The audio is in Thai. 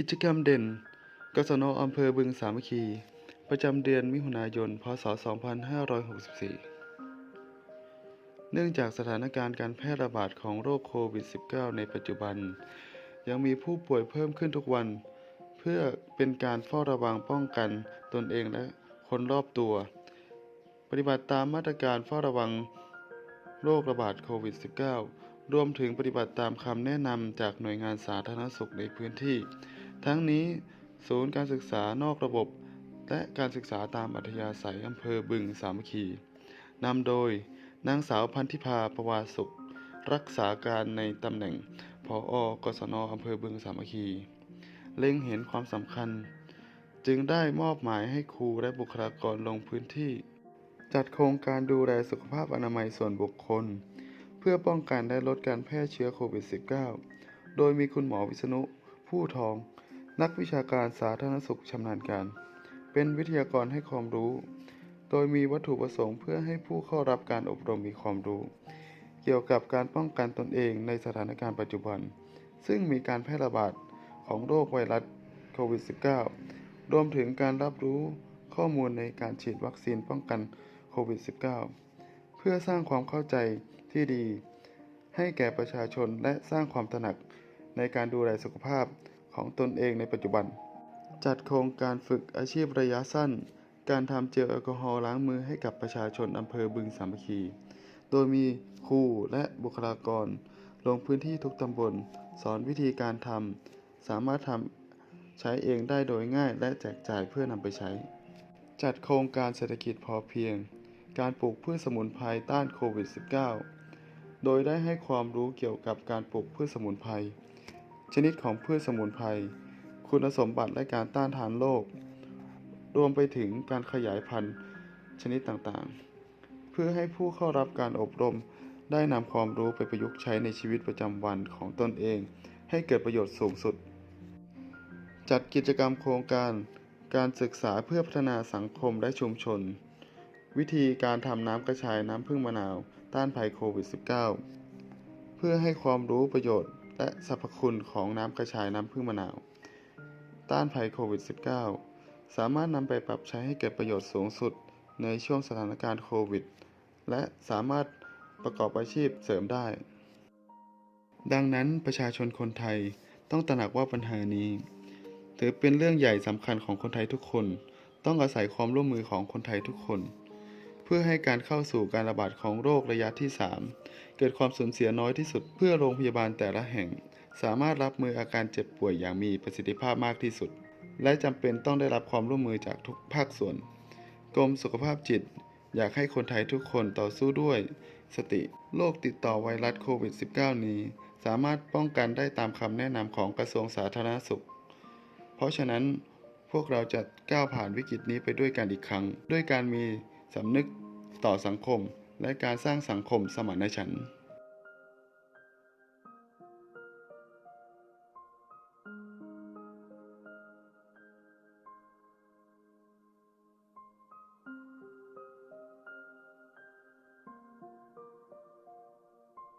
กิจกรรมเด่นกศนอำเภอบึงสามัคคี ประจำเดือนมิถุนายน พศ 2564 เนื่องจากสถานการณ์การแพร่ระบาดของโรคโควิด -19 ในปัจจุบัน ยังมีผู้ป่วยเพิ่มขึ้นทุกวัน เพื่อเป็นการเฝ้าระวังป้องกันตนเองและคนรอบตัว ปฏิบัติตามมาตรการเฝ้าระวังโรคระบาดโควิด -19 รวมถึงปฏิบัติตามคำแนะนำจากหน่วยงานสาธารณสุขในพื้นที่ ทั้งนี้ศูนย์การศึกษานอกระบบ และการศึกษาตามอัธยาศัยอำเภอบึงสามัคคีนำโดยนางสาวพันธิพาประวาสุข รักษาการในตำแหน่งผออกศนอำเภอบึงสามัคคีเล็งเห็นความสำคัญ จึงได้มอบหมายให้ครูและบุคลากรลงพื้นที่ จัดโครงการดูแลสุขภาพอนามัยส่วนบุคคล เพื่อป้องกันและลดการแพร่เชื้อโควิด -19 โดยมีคุณหมอวิษณุผู้ทอง นักวิชาการสาธารณสุขชำนาญการ เป็นวิทยากรให้ความรู้ โดยมีวัตถุประสงค์เพื่อให้ผู้เข้ารับการอบรมมีความรู้ เกี่ยวกับการป้องกันตนเองในสถานการณ์ปัจจุบัน ซึ่งมีการแพร่ระบาดของโรคไวรัสโควิด -19 รวมถึงการรับรู้ข้อมูลในการฉีดวัคซีนป้องกันโควิด -19 เพื่อสร้างความเข้าใจที่ดี ให้แก่ประชาชนและสร้างความตระหนักในการดูแลสุขภาพ ของตนเองในปัจจุบัน จัดโครงการฝึกอาชีพระยะสั้น การทำเจลแอลกอฮอล์ล้างมือให้กับประชาชนอำเภอบึงสามัคคี โดยมีครูและบุคลากร ลงพื้นที่ทุกตำบล สอนวิธีการทำสามารถทำใช้เองได้โดยง่ายและแจกจ่ายเพื่อนำไปใช้ จัดโครงการเศรษฐกิจพอเพียง การปลูกพืชสมุนไพรต้านโควิด -19 โดยได้ให้ความรู้เกี่ยวกับการปลูกพืชสมุนไพร ชนิดของพืชสมุนไพร คุณสมบัติและการต้านทานโรค รวมไปถึงการขยายพันธุ์ชนิดต่างๆ เพื่อให้ผู้เข้ารับการอบรมได้นำความรู้ไปประยุกต์ใช้ในชีวิตประจำวันของตนเอง ให้เกิดประโยชน์สูงสุด จัดกิจกรรมโครงการ การศึกษาเพื่อพัฒนาสังคมและชุมชน วิธีการทำน้ำกระชายน้ำผึ้งมะนาว ต้านภัยโควิด -19 เพื่อให้ความรู้ประโยชน์ และสรรพคุณของน้ำกระชายน้ำผึ้งมะนาว ต้านภัยโควิด -19 สามารถนำไปปรับใช้ให้เกิดประโยชน์สูงสุดในช่วงสถานการณ์โควิด และสามารถประกอบอาชีพเสริมได้ ดังนั้นประชาชนคนไทยต้องตระหนักว่าปัญหานี้ ถือเป็นเรื่องใหญ่สำคัญของคนไทยทุกคน ต้องอาศัยความร่วมมือของคนไทยทุกคน เพื่อให้การเข้าสู่การระบาดของโรคระยะที่ 3 เกิดความสูญเสียน้อยที่สุด เพื่อโรงพยาบาลแต่ละแห่ง สามารถรับมืออาการเจ็บป่วยอย่างมีประสิทธิภาพมากที่สุด และจำเป็นต้องได้รับความร่วมมือจากทุกภาคส่วน กรมสุขภาพจิต อยากให้คนไทยทุกคนต่อสู้ด้วย สติโรคติดต่อไวรัสโควิด -19 นี้ สามารถป้องกันได้ตามคำแนะนำของกระทรวงสาธารณสุข เพราะฉะนั้นพวกเราจะก้าวผ่านวิกฤตนี้ไปด้วยกันอีกครั้ง ด้วยการมี สำนึกต่อสังคมและการสร้างสังคมสมานฉันท์